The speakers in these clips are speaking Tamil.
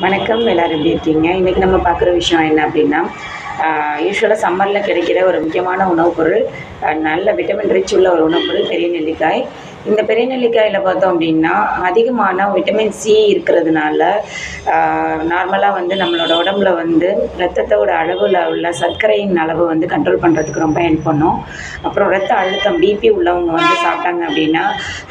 வணக்கம் எல்லோரும் எப்படி இருக்கீங்க? இன்றைக்கி நம்ம பார்க்குற விஷயம் என்ன அப்படின்னா யூஸ்வலாக சம்மரில் கிடைக்கிற ஒரு முக்கியமான உணவுப் பொருள் நல்ல விட்டமின் ரிச் உள்ள ஒரு உணவுப் பொருள் பெரிய நெல்லிக்காய். இந்த பெரிய நெல்லிக்காயில் பார்த்தோம் அப்படின்னா அதிகமான விட்டமின் சி இருக்கிறதுனால நார்மலாக வந்து நம்மளோட உடம்புல வந்து ரத்தத்தோட அளவில் உள்ள சர்க்கரையின் அளவு வந்து கண்ட்ரோல் பண்ணுறதுக்கு ரொம்ப ஹெல்ப் பண்ணும். அப்புறம் ரத்த அழுத்தம் பிபி உள்ளவங்க வந்து சாப்பிட்டாங்க அப்படின்னா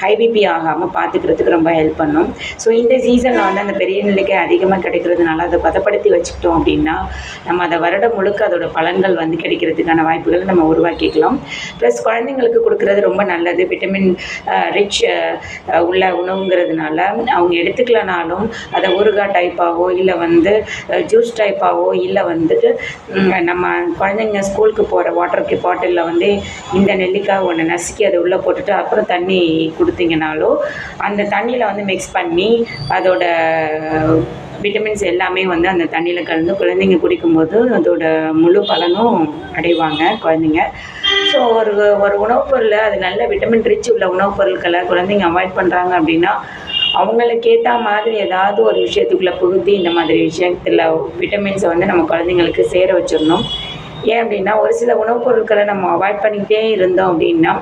ஹை பிபி ஆகாமல் பார்த்துக்கிறதுக்கு ரொம்ப ஹெல்ப் பண்ணும். ஸோ இந்த சீசனில் வந்து அந்த பெரிய நெல்லிக்காய் அதிகமாக கிடைக்கிறதுனால அதை பதப்படுத்தி வச்சுக்கிட்டோம் அப்படின்னா நம்ம அதை வருடம் முழுக்க அதோட பலன்கள் வந்து கிடைக்கிறதுக்கான வாய்ப்புகளை நம்ம உருவாக்கிக்கலாம். ப்ளஸ் குழந்தைங்களுக்கு கொடுக்குறது ரொம்ப நல்லது. விட்டமின் ரிச் உள்ள உணவுங்கிறதுனால அவங்க எடுத்துக்கலனாலும் அதை ஊறுகாய் டைப்பாகவோ இல்லை வந்து ஜூஸ் டைப்பாகவோ இல்லை வந்துட்டு நம்ம குழந்தைங்க ஸ்கூலுக்கு போகிற வாட்டர் பாட்டிலில் வந்து இந்த நெல்லிக்காய் ஒன்று நசுக்கி அதை உள்ளே போட்டுட்டு அப்புறம் தண்ணி கொடுத்தீங்கனாலோ அந்த தண்ணியில் வந்து மிக்ஸ் பண்ணி அதோட விட்டமின்ஸ் எல்லாமே வந்து அந்த தண்ணியில் கலந்து குழந்தைங்க குடிக்கும்போது அதோட முழு பலனும் அடைவாங்க குழந்தைங்க. ஸோ ஒரு ஒரு உணவுப் பொருளை அது நல்ல விட்டமின் ரிச் உள்ள உணவுப் பொருட்களை குழந்தைங்க அவாய்ட் பண்ணுறாங்க அப்படின்னா அவங்களுக்கு ஏற்ற மாதிரி ஏதாவது ஒரு விஷயத்துக்குள்ளே புகுத்தி இந்த மாதிரி விஷயத்தில் விட்டமின்ஸை வந்து நம்ம குழந்தைங்களுக்கு சேர வச்சிடணும். ஏன் அப்படின்னா ஒரு சில உணவுப் பொருட்களை நம்ம அவாய்ட் பண்ணிக்கிட்டே இருந்தோம் அப்படின்னா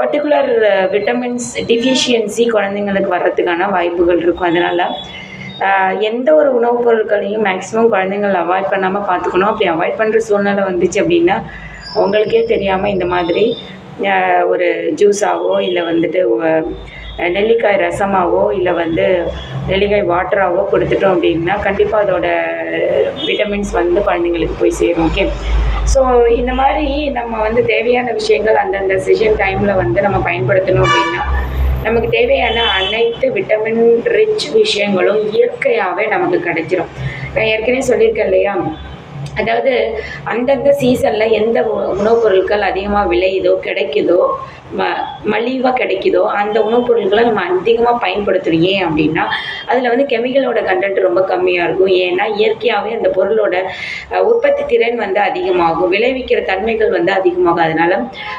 பர்டிகுலர் விட்டமின்ஸ் டிஃபிஷியன்சி குழந்தைங்களுக்கு வர்றதுக்கான வாய்ப்புகள் இருக்கும். அதனால் எந்த ஒரு உணவுப் பொருட்களையும் மேக்ஸிமம் குழந்தைங்கள் அவாய்ட் பண்ணாமல் பார்த்துக்கணும். அப்படி அவாய்ட் பண்ணுற சூழ்நிலை வந்துச்சு அப்படின்னா அவங்களுக்கே தெரியாமல் இந்த மாதிரி ஒரு ஜூஸாகவோ இல்லை வந்துட்டு நெல்லிக்காய் ரசமாகவோ இல்லை வந்து நெல்லிக்காய் வாட்டராகவோ கொடுத்துட்டோம் அப்படின்னா கண்டிப்பாக அதோட விட்டமின்ஸ் வந்து குழந்தைங்களுக்கு போய் சேரும் ஓகே ஸோ இந்த மாதிரி நம்ம வந்து தேவையான விஷயங்கள் அந்தந்த சிஷன் டைமில் வந்து நம்ம பயன்படுத்தணும் அப்படின்னா நமக்கு தேவையான அனைத்து விட்டமின் ரிச் விஷயங்களும் இயற்கையாகவே நமக்கு கிடைச்சிரும். நான் ஏற்கனவே சொல்லியிருக்கேன் இல்லையா? அதாவது அந்தந்த சீசனில் எந்த உ- உணவுப் பொருட்கள் அதிகமாக விளையுதோ கிடைக்குதோ ம மலிவாக கிடைக்குதோ அந்த உணவுப் பொருட்களை நம்ம அதிகமாக பயன்படுத்துகிறோம் ஏன் அப்படின்னா அதில் வந்து கெமிக்கலோட கண்டென்ட் ரொம்ப கம்மியாக இருக்கும். ஏன்னா இயற்கையாகவே அந்த பொருளோட உற்பத்தி திறன் வந்து அதிகமாகும். விளைவிக்கிற தன்மைகள் வந்து அதிகமாகும். அதனால்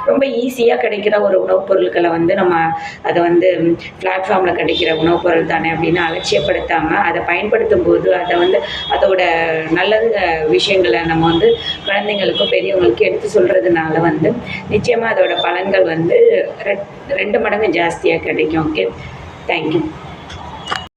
ரொம்ப ஈஸியாக கிடைக்கிற ஒரு உணவுப் பொருட்களை வந்து நம்ம அதை வந்து பிளாட்ஃபார்மில் கிடைக்கிற உணவுப் பொருள் தானே அப்படின்னு அலட்சியப்படுத்தாமல் அதை பயன்படுத்தும் போது அதை வந்து அதோட நல்லது விஷயங்கள் விஷயங்களை நம்ம வந்து குழந்தைங்களுக்கும் பெரியவங்களுக்கும் எடுத்து சொல்கிறதுனால வந்து நிச்சயமாக அதோட பலன்கள் வந்து ரெண்டு மடங்கு ஜாஸ்தியாக கிடைக்கும். Okay thank you